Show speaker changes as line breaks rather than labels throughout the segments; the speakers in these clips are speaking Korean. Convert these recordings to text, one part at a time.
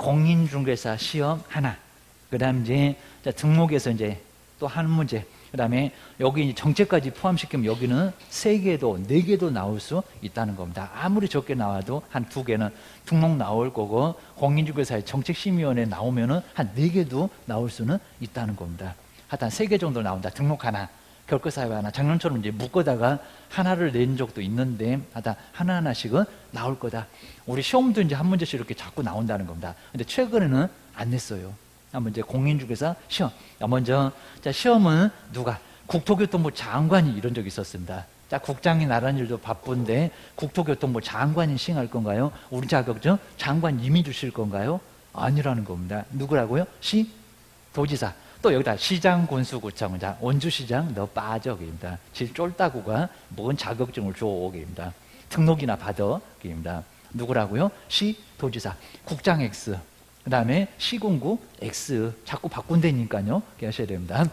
공인중개사 시험 하나. 그 다음 이제 자, 등록에서 이제 또 한 문제. 그 다음에 여기 이제 정책까지 포함시키면 여기는 세 개도 네 개도 나올 수 있다는 겁니다. 아무리 적게 나와도 한 두 개는 등록 나올 거고 공인중개사의 정책심의위원회 나오면은 한 네 개도 나올 수는 있다는 겁니다. 하여튼 세 개 정도 나온다. 등록 하나, 결과사유 하나. 작년처럼 이제 묶어다가 하나를 낸 적도 있는데 하여튼 하나하나씩은 나올 거다. 우리 시험도 이제 한 문제씩 이렇게 자꾸 나온다는 겁니다. 근데 최근에는 안 냈어요. 한번 이제 공인중개사 시험. 자, 먼저 자 시험은 누가 국토교통부 장관이 이런 적이 있었습니다. 자 국장이 나란 일도 바쁜데 국토교통부 장관이 시행할 건가요? 우리 자격증 장관님이 주실 건가요? 아니라는 겁니다. 누구라고요? 시 도지사. 또 여기다 시장 군수구청 자 원주시장 너 빠져 그입니다. 질 쫄따구가 뭔 자격증을 줘 그입니다. 등록이나 받아 그입니다. 누구라고요? 시 도지사 국장 X 그다음에 시군구 X 자꾸 바꾼다니까요. 그렇게 하셔야 됩니다.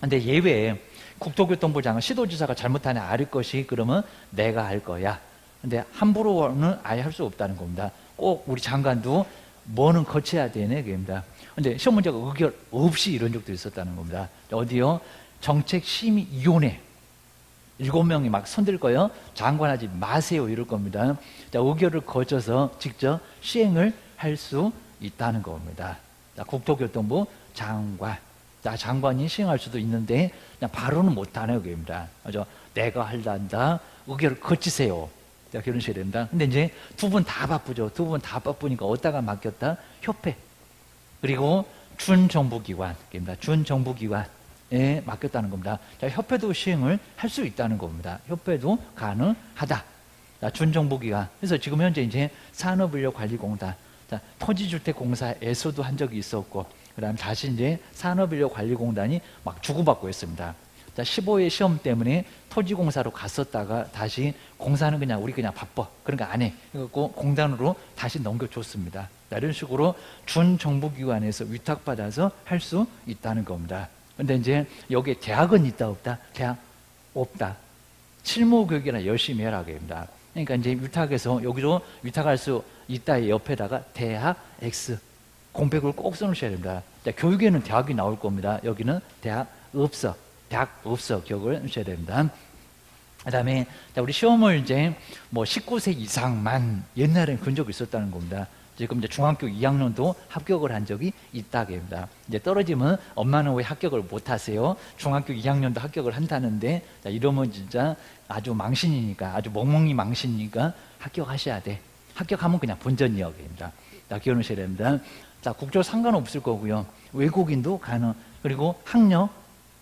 근데 예외에 국토교통부 장관 시도지사가 잘못하냐 알 것이 그러면 내가 할 거야. 근데 함부로는 아예 할 수 없다는 겁니다. 꼭 우리 장관도 뭐는 거쳐야 되네 그입니다. 근데 시험 문제가 의결 없이 이런 적도 있었다는 겁니다. 어디요? 정책 심의 위원회 일곱 명이 막 손들 거요. 장관하지 마세요 이럴 겁니다. 자, 의결을 거쳐서 직접 시행을 할 수 있다는 겁니다. 자, 국토교통부 장관. 자, 장관이 시행할 수도 있는데 그냥 바로는 못하네요 그입니다. 그죠? 내가 할란다. 의결을 거치세요. 자, 그런 식이 됩니다. 근데 이제 두 분 다 바쁘죠. 두 분 다 바쁘니까 어디다가 맡겼다? 협회. 그리고 준정부기관 입니다. 준정부기관에 맡겼다는 겁니다. 자, 협회도 시행을 할 수 있다는 겁니다. 협회도 가능하다. 자, 준정부기관. 그래서 지금 현재 이제 산업인력관리공단, 자, 토지주택공사에서도 한 적이 있었고, 그 다음 다시 이제 산업인력관리공단이 막 주고받고 있습니다. 자, 15회 시험 때문에 토지공사로 갔었다가 다시 공사는 그냥 우리 그냥 바빠. 그러니까 안 해. 그래갖고 공단으로 다시 넘겨줬습니다. 자, 이런 식으로 준정부기관에서 위탁받아서 할 수 있다는 겁니다. 근데 이제 여기에 대학은 있다 없다? 대학 없다. 실무 교육이나 열심히 해라 그럽니다. 그러니까 이제 위탁에서 여기로 위탁할 수 있다의 옆에다가 대학 X 공백을 꼭 써놓으셔야 됩니다. 자, 교육에는 대학이 나올 겁니다. 여기는 대학 없어. 대학 없어. 기억을 하셔야 됩니다. 그 다음에 우리 시험을 이제 뭐 19세 이상만 옛날엔 그런 적이 있었다는 겁니다. 지금 이제 중학교 2학년도 합격을 한 적이 있다고 합니다. 이제 떨어지면 엄마는 왜 합격을 못 하세요? 중학교 2학년도 합격을 한다는데 자, 이러면 진짜 아주 망신이니까 아주 멍멍이 망신이니까 합격하셔야 돼. 합격하면 그냥 본전이역입니다. 자, 기억하셔야 됩니다. 자, 국조 상관없을 거고요. 외국인도 가능. 그리고 학력,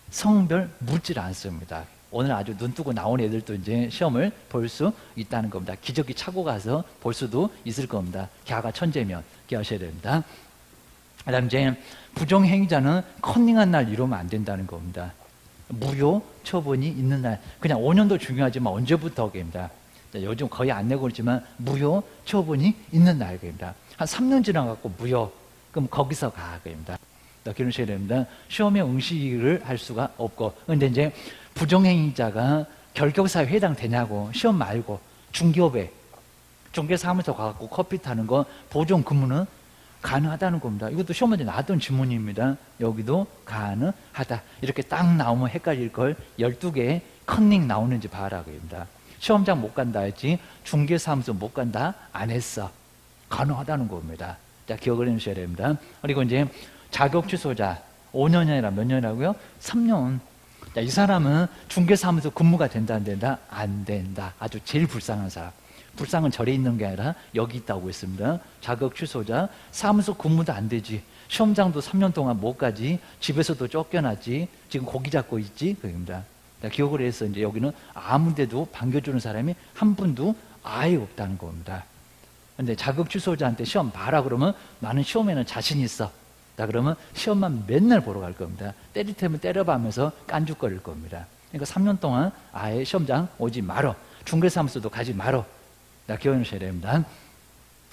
성별 묻질 않습니다. 오늘 아주 눈 뜨고 나온 애들도 이제 시험을 볼 수 있다는 겁니다. 기저귀 차고 가서 볼 수도 있을 겁니다. 걔가 천재면 기하셔야 됩니다. 그 다음 이제 부정행위자는 컨닝한 날 이러면 안 된다는 겁니다. 무효 처분이 있는 날. 그냥 5년도 중요하지만 언제부터입니다. 요즘 거의 안 내고 있지만 무효 처분이 있는 날입니다. 한 3년 지나갖고 무효. 그럼 거기서 가. 그입니다. 기르셔야 됩니다. 시험에 응시를 할 수가 없고. 근데 이제 부정행위자가 결격사에 해당되냐고 시험 말고 중기업에 중개사무소 가갖고 커피 타는 거 보존 근무는 가능하다는 겁니다. 이것도 시험 문제 나왔던 질문입니다. 여기도 가능하다. 이렇게 딱 나오면 헷갈릴 걸 12개 컨닝 나오는지 봐라 그럽니다. 시험장 못 간다 했지 중개사무소 못 간다 안 했어. 가능하다는 겁니다. 자, 기억을 해주셔야 됩니다. 그리고 이제 자격 취소자 5년이 아니라 몇 년이라고요? 3년. 자, 이 사람은 중개사무소 근무가 된다 안 된다? 안 된다. 아주 제일 불쌍한 사람. 불쌍은 절에 있는 게 아니라 여기 있다고 했습니다. 자격 취소자 사무소 근무도 안 되지. 시험장도 3년 동안 못 가지. 집에서도 쫓겨났지. 지금 고기 잡고 있지. 그입니다. 자, 기억을 해서 이제 여기는 아무데도 반겨주는 사람이 한 분도 아예 없다는 겁니다. 근데 자격 취소자한테 시험 봐라 그러면 나는 시험에는 자신 있어. 자, 그러면 시험만 맨날 보러 갈 겁니다. 때릴 테면 때려봐면서 깐죽거릴 겁니다. 그러니까 3년 동안 아예 시험장 오지 말어. 중개사무소도 가지 말어. 자, 기억하셔야 됩니다.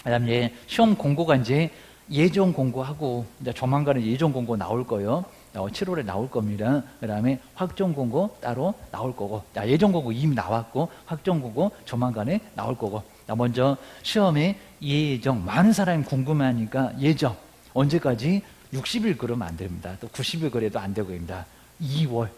그 다음에 시험 공고가 이제 예정 공고하고, 이제 조만간에 예정 공고 나올 거예요. 7월에 나올 겁니다. 그 다음에 확정 공고 따로 나올 거고, 자, 예정 공고 이미 나왔고, 확정 공고 조만간에 나올 거고, 자, 먼저 시험에 예정 많은 사람이 궁금해하니까 예정 언제까지 60일 그러면 안 됩니다. 또 90일 그래도 안 되고입니다. 2월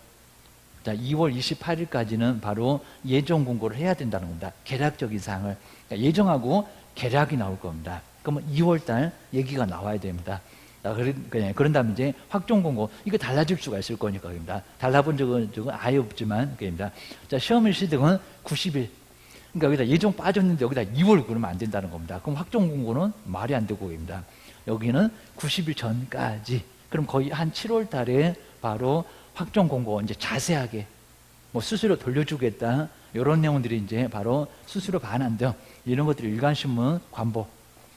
자, 2월 28일까지는 바로 예정 공고를 해야 된다는 겁니다. 계략적인 사항을 그러니까 예정하고 계략이 나올 겁니다. 그러면 2월 달 얘기가 나와야 됩니다. 자, 그런, 그냥 그런 다음에 이제 확정 공고 이거 달라질 수가 있을 거니까 입니다. 달라본 적은, 적은 아예 없지만 그입니다. 자, 시험일 시등은 90일. 그러니까 여기다 예정 빠졌는데 여기다 2월 그러면 안 된다는 겁니다. 그럼 확정 공고는 말이 안 되고 입니다. 여기는 90일 전까지. 그럼 거의 한 7월 달에 바로 확정 공고 이제 자세하게 뭐 수수료 돌려주겠다 이런 내용들이 이제 바로 수수료 반환 등 이런 것들이 일간신문 관보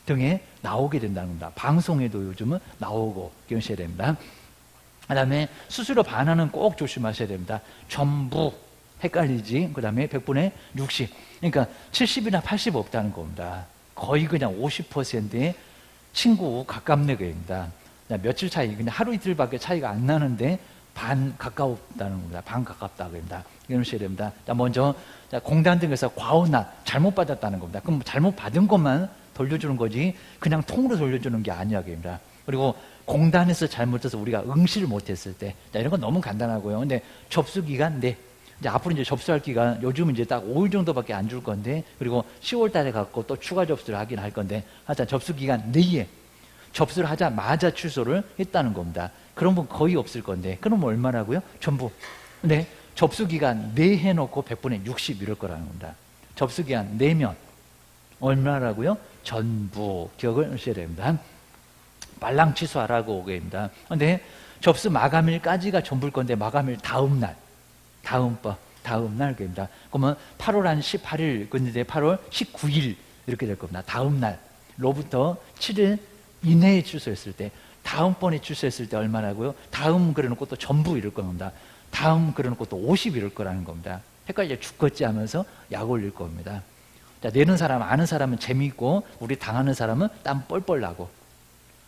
등에 나오게 된다는 겁니다. 방송에도 요즘은 나오고 기억하셔야 됩니다. 그 다음에 수수료 반환은 꼭 조심하셔야 됩니다. 전부 헷갈리지. 그 다음에 100분의 60. 그러니까 70이나 80 없다는 겁니다. 거의 그냥 50%의 친구 가깝네 그입니다. 며칠 차이 그냥 하루 이틀밖에 차이가 안 나는데 반 가까웠다는 겁니다. 반 가깝다 그럽니다. 이러셔야 됩니다. 자, 먼저 자, 공단 등에서 과오나 잘못 받았다는 겁니다. 그럼 잘못 받은 것만 돌려주는 거지 그냥 통으로 돌려주는 게 아니야 그입니다. 그리고 공단에서 잘못해서 우리가 응시를 못했을 때 자, 이런 건 너무 간단하고요. 근데 접수 기간 네. 이제 앞으로 이제 접수할 기간 요즘 이제 딱 5일 정도밖에 안 줄 건데 그리고 10월 달에 갖고 또 추가 접수를 하긴 할 건데 하여튼 접수 기간 내에 접수를 하자마자 취소를 했다는 겁니다. 그런 분 거의 없을 건데 그럼 얼마라고요? 전부. 네. 접수 기간 내 해놓고 100분의 60 이럴 거라는 겁니다. 접수 기간 내면 얼마라고요? 전부 기억을 하셔야 됩니다. 말랑 취소하라고 오게입니다. 근데 접수 마감일까지가 전부일 건데 마감일 다음 날, 다음 번, 다음 날 그입니다. 그러면 8월 한 18일 근데 8월 19일 이렇게 될 겁니다. 다음 날로부터 7일 이내에 취소했을 때 다음번에 취소했을 때 얼마라고요? 다음 그려놓고 또 전부 이럴 겁니다. 다음 그려놓고 또 50 이럴 거라는 겁니다. 헷갈려 죽겠지 하면서 약 올릴 겁니다. 자, 내는 사람, 아는 사람은 재미있고, 우리 당하는 사람은 땀 뻘뻘 나고,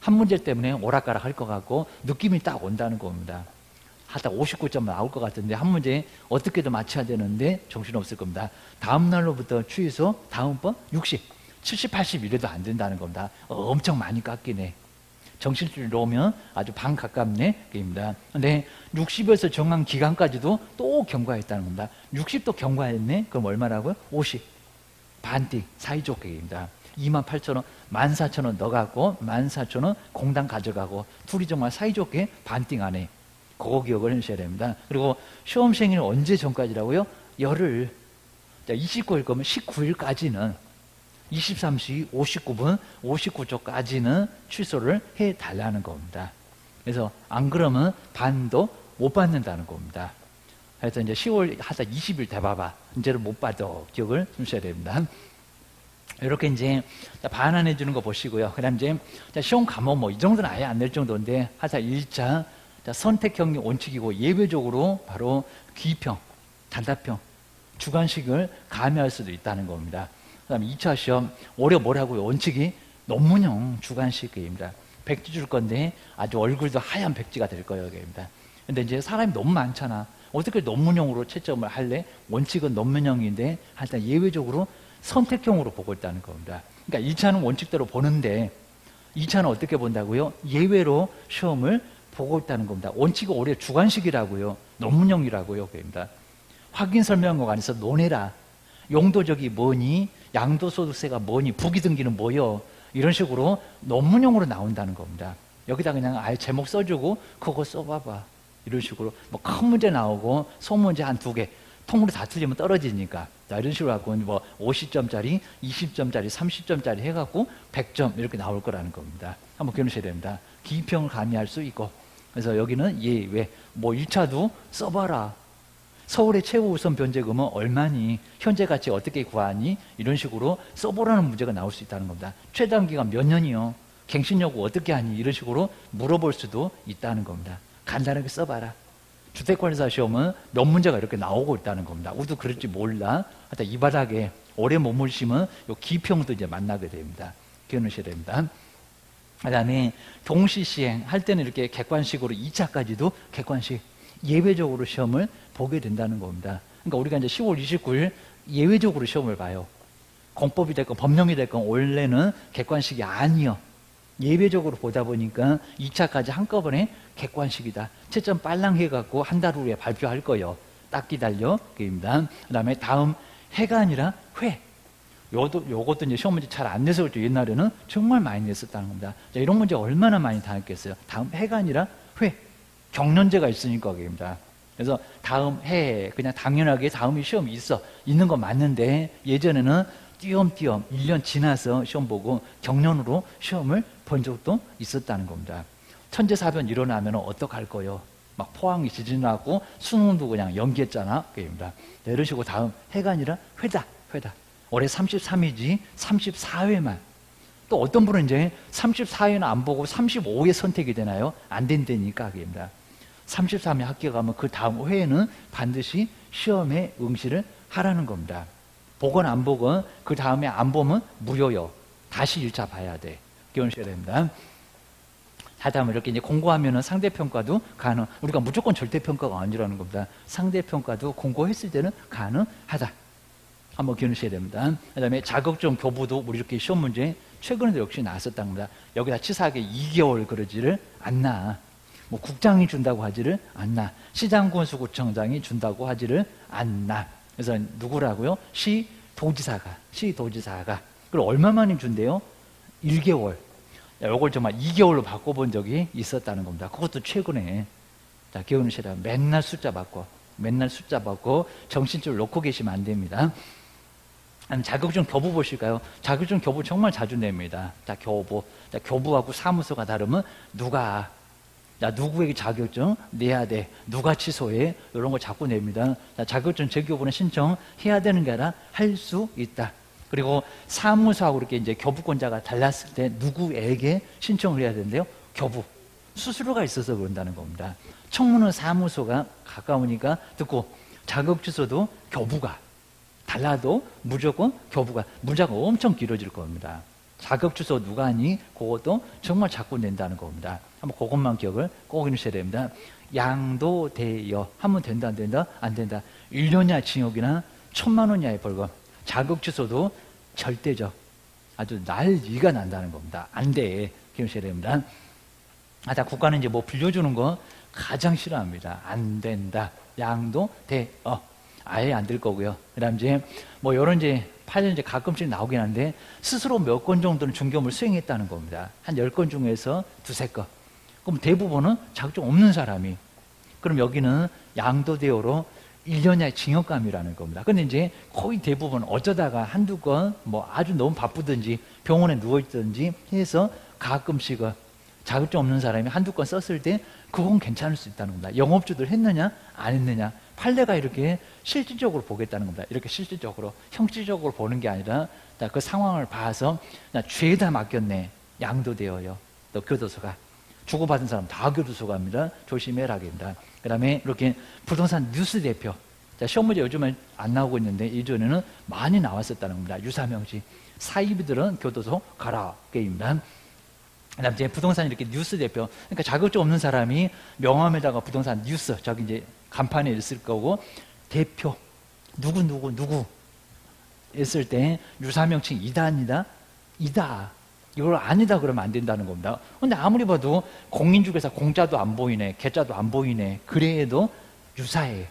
한 문제 때문에 오락가락 할 것 같고, 느낌이 딱 온다는 겁니다. 하다 59점 나올 것 같은데, 한 문제 어떻게든 맞춰야 되는데, 정신없을 겁니다. 다음 날로부터 취소, 다음번 60, 70, 80 이래도 안 된다는 겁니다. 어, 엄청 많이 깎이네. 정신줄 놓으면 아주 반 가깝네. 입니다. 근데 60에서 정한 기간까지도 또 경과했다는 겁니다. 60도 경과했네? 그럼 얼마라고요? 50. 반띵, 사이좋게 입니다. 2만 8천 원, 1만 4천 원 넣어갖고 1만 4천 원 공당 가져가고 둘이 정말 사이좋게 반띵하네. 그거 기억을 해주셔야 됩니다. 그리고 시험생일 언제 전까지라고요? 열흘. 자, 29일 거면 19일까지는 23시 59분 59초까지는 취소를 해 달라는 겁니다. 그래서 안 그러면 반도 못 받는다는 겁니다. 그래서 이제 10월 하다 20일 돼봐봐. 이제는 못 받아. 기억을 주셔야 됩니다. 이렇게 이제 반환해 주는 거 보시고요. 그 다음 이제 시험 과목 뭐 이 정도는 아예 안 낼 정도인데 하다 1차 선택형 원칙이고 예외적으로 바로 기평, 단답형, 주관식을 가미할 수도 있다는 겁니다. 그 다음에 2차 시험 올해 뭐라고요? 원칙이 논문형 주관식입니다. 백지 줄 건데 아주 얼굴도 하얀 백지가 될 거예요. 입니다. 근데 이제 사람이 너무 많잖아. 어떻게 논문형으로 채점을 할래? 원칙은 논문형인데 하여튼 예외적으로 선택형으로 보고 있다는 겁니다. 그러니까 1차는 원칙대로 보는데 2차는 어떻게 본다고요? 예외로 시험을 보고 있다는 겁니다. 원칙은 올해 주관식이라고요. 논문형이라고요. 그입니다. 확인 설명서가 안에서 논해라. 용도적이 뭐니? 양도소득세가 뭐니? 부기등기는 뭐요? 이런 식으로 논문용으로 나온다는 겁니다. 여기다 그냥 아예 제목 써주고 그거 써봐봐. 이런 식으로 뭐 큰 문제 나오고 소문제 한 두 개. 통으로 다 틀리면 떨어지니까. 자, 이런 식으로 갖고 뭐 50점짜리, 20점짜리, 30점짜리 해갖고 100점 이렇게 나올 거라는 겁니다. 한번 기억하셔야 됩니다. 기평을 가미할 수 있고. 그래서 여기는 예외. 뭐 1차도 써봐라. 서울의 최고 우선 변제금은 얼마니? 현재 가치 어떻게 구하니? 이런 식으로 써보라는 문제가 나올 수 있다는 겁니다. 최단 기간 몇 년이요? 갱신여고 어떻게 하니? 이런 식으로 물어볼 수도 있다는 겁니다. 간단하게 써봐라. 주택관리사 시험은 몇 문제가 이렇게 나오고 있다는 겁니다. 우리도 그럴지 몰라. 하여튼 이 바닥에 오래 머물시면 요 기평도 이제 만나게 됩니다. 기억하셔야 됩니다. 그 다음에 동시 시행 할 때는 이렇게 객관식으로 2차까지도 객관식 예외적으로 시험을 보게 된다는 겁니다. 그러니까 우리가 이제 10월 29일 예외적으로 시험을 봐요. 공법이 됐건 법령이 됐건 원래는 객관식이 아니요. 예외적으로 보다 보니까 2차까지 한꺼번에 객관식이다. 채점 빨랑 해갖고 한 달 후에 발표할 거요. 딱 기다려. 그입니다. 그 다음에 다음 해가 아니라 회. 요도, 요것도 이제 시험 문제 잘 안 내서 그렇죠. 옛날에는 정말 많이 냈었다는 겁니다. 자, 이런 문제 얼마나 많이 당했겠어요. 다음 해가 아니라 회. 경련제가 있으니까 그입니다. 그래서 다음 해 그냥 당연하게 다음에 시험이 있어 있는 건 맞는데 예전에는 띄엄띄엄 1년 지나서 시험 보고 경련으로 시험을 본 적도 있었다는 겁니다. 천재사변 일어나면 어떡할 거요? 막 포항이 지진 나고 수능도 그냥 연기했잖아. 그입니다. 식으로 다음 해가 아니라 회다, 회다. 올해 33이지 34회만. 또 어떤 분은 이제 34회는 안 보고 35회 선택이 되나요? 안 된다니까 그입니다. 33회 학교 가면 그 다음 회에는 반드시 시험에 응시를 하라는 겁니다. 보건 안 보건 그 다음에 안 보면 무효요. 다시 1차 봐야 돼. 기원시켜야 됩니다. 하다면 이렇게 이제 공고하면은 상대평가도 가능. 우리가 무조건 절대평가가 아니라는 겁니다. 상대평가도 공고했을 때는 가능하다. 한번 기억하셔야 됩니다. 그 다음에 자격증 교부도 우리 이렇게 시험 문제 최근에도 역시 나왔었다는 겁니다. 여기다 치사하게 2개월 그러지를 않나. 뭐 국장이 준다고 하지를 않나. 시장군수구청장이 준다고 하지를 않나. 그래서 누구라고요? 시 도지사가. 시 도지사가. 그걸 얼마만에 준대요? 1개월. 이걸 정말 2개월로 바꿔본 적이 있었다는 겁니다. 그것도 최근에. 자, 기억하시라. 맨날 숫자 바꿔. 맨날 숫자 바꿔. 정신줄 놓고 계시면 안 됩니다. 자격증 교부 보실까요? 자격증 교부 정말 자주 냅니다. 자, 교부. 자, 교부하고 사무소가 다르면 누가, 자, 누구에게 자격증 내야 돼. 누가 취소해. 이런 거 자꾸 냅니다. 자, 자격증 재교부는 신청해야 되는 게 아니라 할 수 있다. 그리고 사무소하고 이렇게 이제 교부권자가 달랐을 때 누구에게 신청을 해야 되는데요? 교부. 수수료가 있어서 그런다는 겁니다. 청문은 사무소가 가까우니까 듣고 자격 취소도 교부가 달라도 무조건 교부가 문자가 엄청 길어질 겁니다. 자격 취소 누가 하니? 그것도 정말 자꾸 낸다는 겁니다. 한번 그것만 기억을 꼭 해주셔야 됩니다. 양도 대여 하면 된다 안 된다? 안 된다. 1년 이하 징역이나 천만 원 이하의 벌금. 자격 취소도 절대적 아주 난리가 난다는 겁니다. 안 돼. 기억하셔야 됩니다. 아, 다 국가는 이제 뭐 빌려주는 거 가장 싫어합니다. 안 된다. 양도 대, 어. 아예 안 될 거고요. 그 다음 이제 뭐 요런 이제 파전 이제 가끔씩 나오긴 한데 스스로 몇 건 정도는 중개업을 수행했다는 겁니다. 한 열 건 중에서 두세 건. 그럼 대부분은 자격증 없는 사람이. 그럼 여기는 양도대여로 1년의 징역감이라는 겁니다. 근데 이제 거의 대부분 어쩌다가 한두 건 뭐 아주 너무 바쁘든지 병원에 누워있든지 해서 가끔씩은 자격증 없는 사람이 한두 건 썼을 때 그건 괜찮을 수 있다는 겁니다. 영업주들 했느냐 안 했느냐 판례가 이렇게 실질적으로 보겠다는 겁니다. 이렇게 실질적으로 형질적으로 보는 게 아니라 그 상황을 봐서 나 죄다 맡겼네 양도되어요. 또 교도소 가 주고받은 사람 다 교도소 갑니다. 조심해라 합니다. 그 다음에 이렇게 부동산 뉴스 대표 자, 시험 문제 요즘은 안 나오고 있는데 예전에는 많이 나왔었다는 겁니다. 유사명시 사이비들은 교도소 가라 게임입니다. 그다음 이제 부동산 이렇게 뉴스 대표 그러니까 자격증 없는 사람이 명함에다가 부동산 뉴스 저기 이제 간판에 있을 거고 대표 누구 누구 누구 했을 때 유사명칭 이다 아니다 이다 이걸 아니다 그러면 안 된다는 겁니다. 근데 아무리 봐도 공인중개사 공짜도 안 보이네 개짜도 안 보이네 그래도 유사해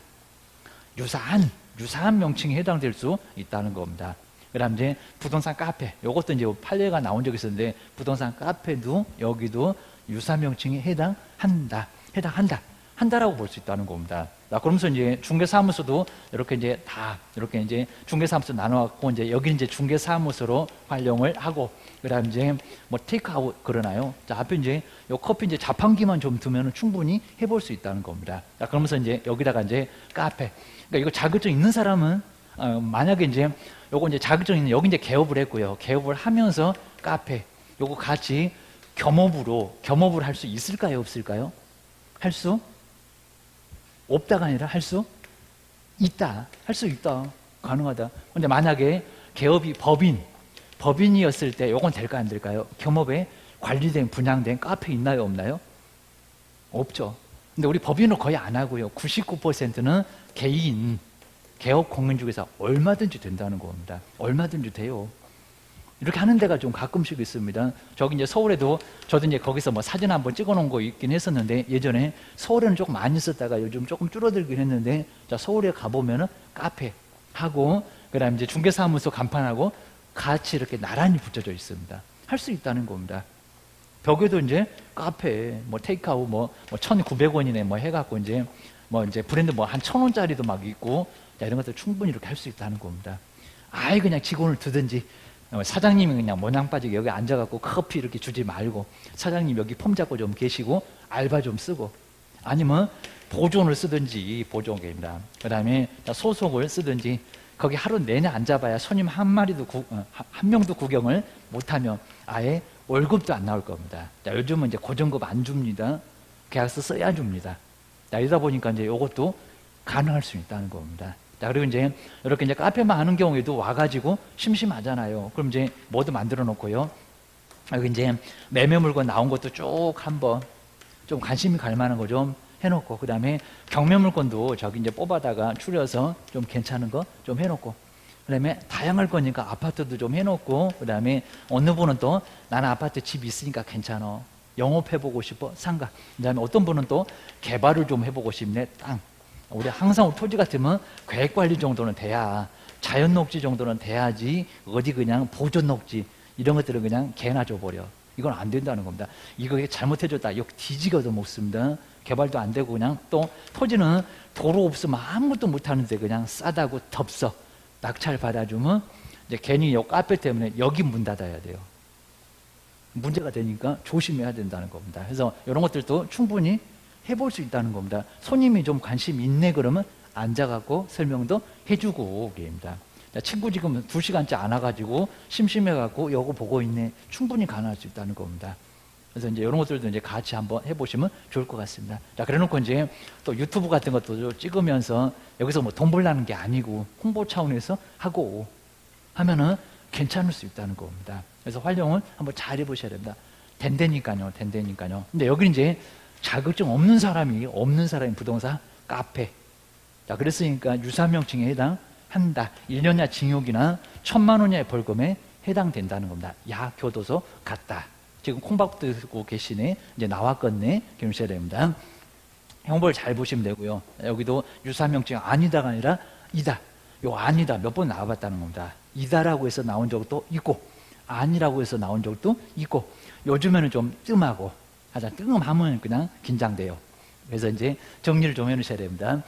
유사한 유사한 명칭에 해당될 수 있다는 겁니다. 그다음 이제 부동산 카페. 요것도 이제 판례가 나온 적이 있었는데 부동산 카페도 여기도 유사 명칭에 해당한다. 해당한다. 한다라고 볼 수 있다는 겁니다. 자, 그러면서 이제 중개사무소도 이렇게 이제 다 이렇게 이제 중개사무소 나눠갖고 이제 여기 이제 중개사무소로 활용을 하고 그다음 이제 뭐 테이크아웃 그러나요? 자, 앞에 이제 요 커피 이제 자판기만 좀 두면은 충분히 해볼 수 있다는 겁니다. 자, 그러면서 이제 여기다가 이제 카페. 그러니까 이거 자격증 있는 사람은 어, 만약에 이제 요거 이제 자격증 있는 여기 이제 개업을 했고요. 개업을 하면서 카페 요거 같이 겸업으로 겸업을 할 수 있을까요, 없을까요? 할 수 없다가 아니라 할 수 있다. 할 수 있다. 가능하다. 근데 만약에 개업이 법인 법인이었을 때 요건 될까 안 될까요? 겸업에 관리된 분양된 카페 있나요, 없나요? 없죠. 근데 우리 법인은 거의 안 하고요. 99%는 개인 개업 공인중개사 얼마든지 된다는 겁니다. 얼마든지 돼요. 이렇게 하는 데가 좀 가끔씩 있습니다. 저기 이제 서울에도 저도 이제 거기서 뭐 사진 한번 찍어 놓은 거 있긴 했었는데 예전에 서울에는 조금 많이 썼다가 요즘 조금 줄어들긴 했는데 자 서울에 가보면은 카페 하고 그다음에 이제 중개사무소 간판하고 같이 이렇게 나란히 붙여져 있습니다. 할 수 있다는 겁니다. 벽에도 이제 카페, 뭐 테이크아웃 뭐, 뭐 1,900원이네 뭐 해갖고 이제 뭐 이제 브랜드 뭐한천 원짜리도 막 있고 자, 이런 것들 충분히 이렇게 할 수 있다는 겁니다. 아예 그냥 직원을 두든지 어, 사장님이 그냥 모양 빠지게 여기 앉아갖고 커피 이렇게 주지 말고 사장님 여기 폼 잡고 좀 계시고 알바 좀 쓰고 아니면 보존을 쓰든지 보존계입니다. 그 다음에 소속을 쓰든지 거기 하루 내내 앉아봐야 손님 한 마리도 구- 어, 한- 한 명도 구경을 못하면 아예 월급도 안 나올 겁니다. 자, 요즘은 이제 고정급 안 줍니다. 계약서 써야 줍니다. 자, 이러다 보니까 이제 이것도 가능할 수 있다는 겁니다. 자, 그리고 이제 이렇게 이제 카페만 하는 경우에도 와가지고 심심하잖아요. 그럼 이제 뭐도 만들어 놓고요. 여기 이제 매매 물건 나온 것도 쭉 한번 좀 관심이 갈 만한 거 좀 해놓고 그 다음에 경매 물건도 저기 이제 뽑아다가 추려서 좀 괜찮은 거 좀 해놓고 그 다음에 다양할 거니까 아파트도 좀 해놓고 그 다음에 어느 분은 또 나는 아파트 집 있으니까 괜찮아 영업해보고 싶어. 상가. 그 다음에 어떤 분은 또 개발을 좀 해보고 싶네. 땅 우리 항상 토지 같으면 계획 관리 정도는 돼야 자연 녹지 정도는 돼야지 어디 그냥 보존 녹지 이런 것들은 그냥 개나 줘버려. 이건 안 된다는 겁니다. 이거 잘못해줬다. 이거 뒤지고도 먹습니다. 개발도 안 되고 그냥 또 토지는 도로 없으면 아무것도 못 하는데 그냥 싸다고 덥석 낙찰 받아주면 이제 괜히 요 카페 때문에 여기 문 닫아야 돼요. 문제가 되니까 조심해야 된다는 겁니다. 그래서 이런 것들도 충분히 해볼 수 있다는 겁니다. 손님이 좀 관심 있네 그러면 앉아갖고 설명도 해주고 계입니다. 자, 친구 지금 두 시간째 안 와가지고 심심해갖고 요거 보고 있네. 충분히 가능할 수 있다는 겁니다. 그래서 이제 이런 것들도 이제 같이 한번 해보시면 좋을 것 같습니다. 자, 그래놓고 이제 또 유튜브 같은 것도 찍으면서 여기서 뭐 돈 벌라는 게 아니고 홍보 차원에서 하고 하면은 괜찮을 수 있다는 겁니다. 그래서 활용을 한번 잘 해보셔야 됩니다. 된다니까요, 된다니까요. 근데 여기 이제 자격증 없는 사람이 없는 사람이 부동산 카페. 자, 그랬으니까 유사명칭에 해당한다. 1년야 징역이나 천만 원야의 벌금에 해당된다는 겁니다. 야 교도소 갔다. 지금 콩밥 들고 계시네. 이제 나왔겠네. 기억하셔야 됩니다. 형벌 잘 보시면 되고요. 여기도 유사명칭 아니다가 아니라 이다. 요 아니다 몇 번 나와봤다는 겁니다. 이다라고 해서 나온 적도 있고 아니라고 해서 나온 적도 있고 요즘에는 좀 뜸하고 하자 뜸하면 그냥 긴장돼요. 그래서 이제 정리를 좀 해놓으셔야 됩니다.